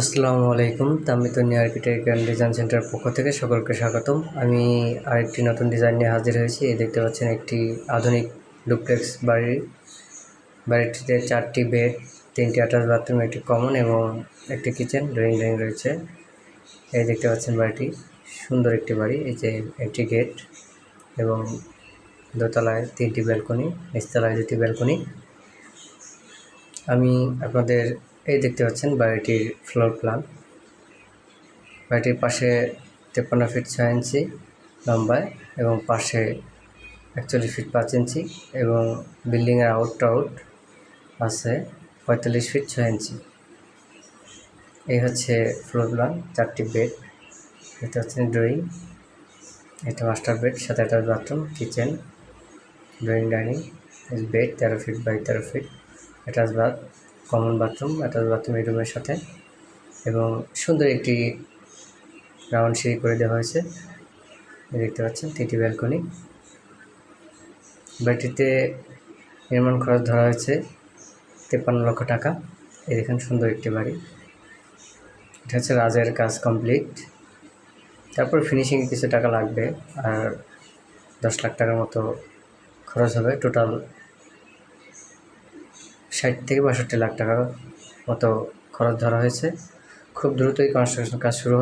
আসসালামু আলাইকুম তামিতনি আর্কিটেক্ট অ্যান্ড ডিজাইন সেন্টার পক্ষ থেকে সকলকে স্বাগতম। আমি আরেকটি নতুন ডিজাইন নিয়ে হাজির হয়েছি। এই দেখতে পাচ্ছেন একটি আধুনিক ডুপ্লেক্স বাড়ির। বাড়িটিতে চারটি বেড, তিনটি অ্যাটাচ বাথরুম, একটি কমন এবং একটি কিচেন ড্রয়িং ড্রয়িং রয়েছে। এই দেখতে পাচ্ছেন বাড়িটি। সুন্দর একটি বাড়ি, এই যে একটি গেট এবং দোতলায় তিনটি ব্যালকনি, নিচতলায় দুটি ব্যালকনি। আমি আপনাদের এই দেখতে পাচ্ছেন বাড়িটির ফ্লোর প্ল্যান বাড়িটির পাশে তেপ্পান্ন ফিট ছয় ইঞ্চি লম্বায় এবং পাশে একচল্লিশ ফিট পাঁচ ইঞ্চি এবং বিল্ডিংয়ের আউট আউট আছে পঁয়তাল্লিশ ফিট ছয় ইঞ্চি এই হচ্ছে ফ্লোর প্ল্যান চারটি বেড এটা হচ্ছে ড্রয়িং এটা মাস্টার বেড সাথে একটা bathroom kitchen drawing dining bed তেরো ফিট বাই তেরো feet attach bath common bathroom attach bathroom এই রুমের সাথে। এবং সুন্দর একটি রাউন্ড সিঁড়ি করে দেওয়া হয়েছে। দেখতে পাচ্ছেন, তিনটি ব্যালকনি। বাড়িটিতে নির্মাণ খরচ ধরা হয়েছে তেপ্পান্ন লক্ষ টাকা। এই দেখেন, সুন্দর একটি বাড়ি। এটা হচ্ছে রাজের কাজ কমপ্লিট। তারপর ফিনিশিংয়ে কিছু টাকা লাগবে, আর দশ লাখ টাকার মতো খরচ হবে। টোটাল ষাট থেকে বাষট্টি লাখ টাকার মতো খরচ ধরা হয়েছে। খুব দ্রুতই কনস্ট্রাকশন কাজ শুরু হবে।